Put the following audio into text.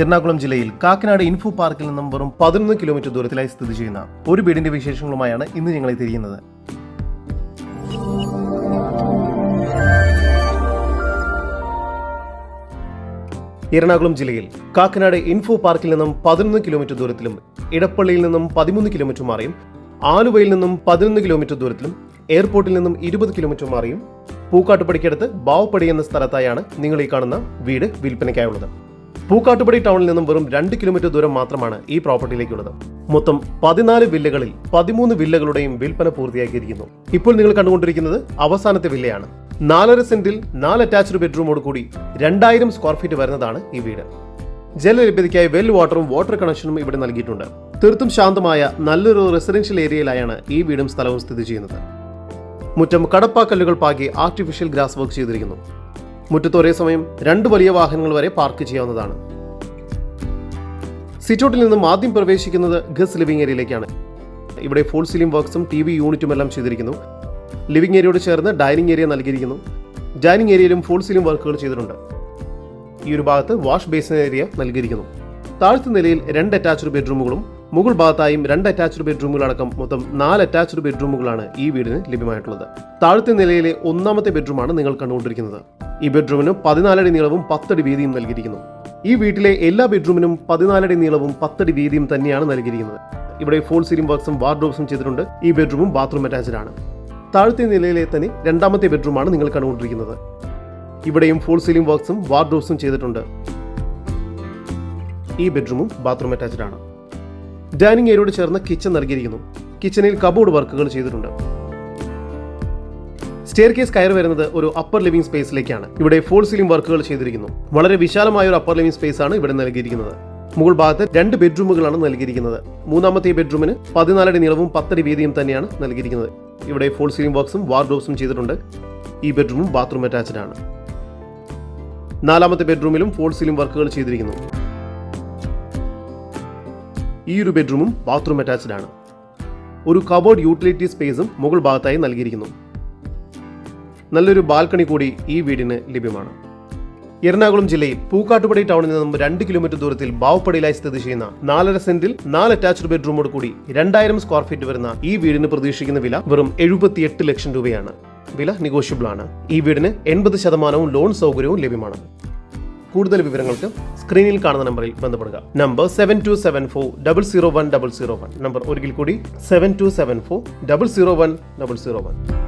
എറണാകുളം ജില്ലയിൽ കാക്കനാട് ഇൻഫോ പാർക്കിൽ നിന്നും വെറും പതിനൊന്ന് കിലോമീറ്റർ ദൂരത്തിലായി സ്ഥിതി ചെയ്യുന്ന ഒരു വീടിന്റെ വിശേഷങ്ങളുമായാണ് ഇന്ന് ഞങ്ങൾ തിരിയുന്നത് എറണാകുളം ജില്ലയിൽ കാക്കനാട് ഇൻഫോ പാർക്കിൽ നിന്നും പതിനൊന്ന് കിലോമീറ്റർ ദൂരത്തിലും ഇടപ്പള്ളിയിൽ നിന്നും പതിമൂന്ന് കിലോമീറ്റർ മാറിയും ആലുവയിൽ നിന്നും പതിനൊന്ന് കിലോമീറ്റർ ദൂരത്തിലും എയർപോർട്ടിൽ നിന്നും ഇരുപത് കിലോമീറ്റർ മാറിയും പൂക്കാട്ടുപടിക്കടുത്ത് ബാവപ്പടി എന്ന സ്ഥലത്തായാണ് നിങ്ങൾ ഈ കാണുന്ന വീട് വിൽപ്പനയ്ക്കായുള്ളത്. പൂക്കാട്ടുപടി ടൗണിൽ നിന്നും വെറും രണ്ട് കിലോമീറ്റർ ദൂരം മാത്രമാണ് ഈ പ്രോപ്പർട്ടിയിലേക്കുള്ളത്. മൊത്തം പതിനാല് വില്ലകളിൽ പതിമൂന്ന് വില്ലകളുടെയും വിൽപ്പന പൂർത്തിയാക്കിയിരിക്കുന്നു. ഇപ്പോൾ നിങ്ങൾ കണ്ടുകൊണ്ടിരിക്കുന്നത് അവസാനത്തെ വില്ലയാണ്. നാലര സെന്റിൽ നാല് അറ്റാച്ച്ഡ് ബെഡ്റൂമോട് കൂടി രണ്ടായിരം സ്ക്വയർ ഫീറ്റ് വരുന്നതാണ് ഈ വീട്. ജലലഭ്യതയ്ക്കായി വെൽ വാട്ടറും വാട്ടർ കണക്ഷനും ഇവിടെ നൽകിയിട്ടുണ്ട്. തീർത്തും ശാന്തമായ നല്ലൊരു റെസിഡൻഷ്യൽ ഏരിയയിലായാണ് ഈ വീടും സ്ഥലവും സ്ഥിതി ചെയ്യുന്നത്. മുറ്റം കടപ്പാക്കല്ലുകൾ പാകി ആർട്ടിഫിഷ്യൽ ഗ്രാസ് വർക്ക് ചെയ്തിരിക്കുന്നു. മുറ്റത്ത് ഒരേ സമയം രണ്ട് വലിയ വാഹനങ്ങൾ വരെ പാർക്ക് ചെയ്യാവുന്നതാണ്. സിറ്റൗട്ടിൽ നിന്നും ആദ്യം പ്രവേശിക്കുന്നത് ഗസ് ലിവിംഗ് ഏരിയയിലേക്കാണ്. ഇവിടെ ഫുൾ സീലിംഗ് വർക്ക്സും ടി വി യൂണിറ്റും എല്ലാം ചെയ്തിരിക്കുന്നു. ലിവിംഗ് ഏരിയയോട് ചേർന്ന് ഡൈനിങ് ഏരിയ നൽകിയിരിക്കുന്നു. ഡൈനിങ് ഏരിയയിലും ഫുൾ സീലിംഗ് വർക്കുകൾ ചെയ്തിട്ടുണ്ട്. ഈ ഒരു ഭാഗത്ത് വാഷ് ബേസിൻ ഏരിയ നൽകിയിരിക്കുന്നു. താഴത്തെ നിലയിൽ രണ്ട് അറ്റാച്ച്ഡ് ബെഡ്റൂമുകളും മുകൾ ഭാഗത്തായും രണ്ട് അറ്റാച്ച്ഡ് ബെഡ്റൂമുകളടക്കം മൊത്തം നാല് അറ്റാച്ച്ഡ് ബെഡ്റൂമുകളാണ് ഈ വീടിന് ലഭ്യമായിട്ടുള്ളത്. താഴത്തെ നിലയിലെ ഒന്നാമത്തെ ബെഡ്റൂമാണ് നിങ്ങൾ കണ്ടുകൊണ്ടിരിക്കുന്നത്. ഈ ബെഡ്റൂമിന് പതിനാലടി നീളവും പത്തടി വീതിയും നൽകിയിരിക്കുന്നു. ഈ വീട്ടിലെ എല്ലാ ബെഡ്റൂമിനും പതിനാലടി നീളവും പത്തടി വീതിയും തന്നെയാണ് നൽകിയിരിക്കുന്നത്. ഇവിടെ ഫോൾ സീലിംഗ് വർക്ക്സും വാർഡ്രോബ്സും ചെയ്തിട്ടുണ്ട്. ഈ ബെഡ്റൂമും ബാത്റൂം അറ്റാച്ച്ഡ് ആണ്. താഴത്തെ നിലയിലെ തന്നെ രണ്ടാമത്തെ ബെഡ്റൂമാണ് നിങ്ങൾ കണ്ടുകൊണ്ടിരിക്കുന്നത്. ഇവിടെയും ഫോൾ സീലിംഗ് വർക്ക്സും വാർഡ്രോബ്സും ചെയ്തിട്ടുണ്ട്. ഈ ബെഡ്റൂമും ബാത്റൂം അറ്റാച്ച്ഡ് ആണ്. ഡൈനിങ് ഏരിയയോട് ചേർന്ന് കിച്ചൺ നൽകിയിരിക്കുന്നു. കിച്ചണിൽ കബോർഡ് വർക്കുകൾ ചെയ്തിട്ടുണ്ട്. സ്റ്റെയർ കേസ് കയറി വരുന്നത് ഒരു അപ്പർ ലിവിംഗ് സ്പേസിലേക്കാണ് ഇവിടെ ഫോൾ സീലിംഗ് വർക്കുകൾ ചെയ്തിരിക്കുന്നു. വളരെ വിശാലമായ ഒരു അപ്പർ ലിവിംഗ് സ്പേസ് ആണ് ഇവിടെ നൽകിയിരിക്കുന്നത്. മുകൾ ഭാഗത്ത് രണ്ട് ബെഡ്റൂമുകളാണ് നൽകിയിരിക്കുന്നത്. മൂന്നാമത്തെ ബെഡ്റൂമിന് പതിനാലടി നീളവും പത്തടി വീതിയും തന്നെയാണ് നൽകിയിരിക്കുന്നത്. ഇവിടെ ഫോൾ സീലിംഗ് വർക്ക്സും വാർഡ്രോബ്സും ചെയ്തിട്ടുണ്ട്. ഈ ബെഡ്റൂമും ബാത്റൂം അറ്റാച്ച്ഡ് ആണ്. നാലാമത്തെ ബെഡ്റൂമിലും ഫോൾ സീലിംഗ് വർക്കുകൾ ചെയ്തിരിക്കുന്നു. ഈ ഒരു ബെഡ്റൂമും ബാത്റൂം അറ്റാച്ച്ഡ് ആണ്. ഒരു കബോർഡ് യൂട്ടിലിറ്റി സ്പേസും മുകൾ ഭാഗത്തായി നൽകിയിരിക്കുന്നു. നല്ലൊരു ബാൽക്കണി കൂടി ഈ വീടിന് ലഭ്യമാണ്. എറണാകുളം ജില്ലയിൽ പൂക്കാട്ടുപടി ടൗണിൽ നിന്നും രണ്ട് കിലോമീറ്റർ ദൂരത്തിൽ ബാവപ്പടിയിലായി സ്ഥിതി ചെയ്യുന്ന നാലര സെന്റിൽ നാല് അറ്റാച്ച്ഡ് ബെഡ്റൂമോട് കൂടി രണ്ടായിരം സ്ക്വയർ ഫീറ്റ് വരുന്ന ഈ വീടിന് പ്രതീക്ഷിക്കുന്ന വില വെറും എഴുപത്തിയെട്ട് ലക്ഷം രൂപയാണ്. വില നെഗോഷ്യബിൾ ആണ്. ഈ വീടിന് എൺപത് ശതമാനവും ലോൺ സൗകര്യവും ലഭ്യമാണ്. കൂടുതൽ വിവരങ്ങൾക്ക് സ്ക്രീനിൽ കാണുന്ന നമ്പറിൽ ബന്ധപ്പെടുക. Number seven two seven four double zero one double zero one number ഒരിക്കൽ കൂടി seven two seven four double zero one double zero one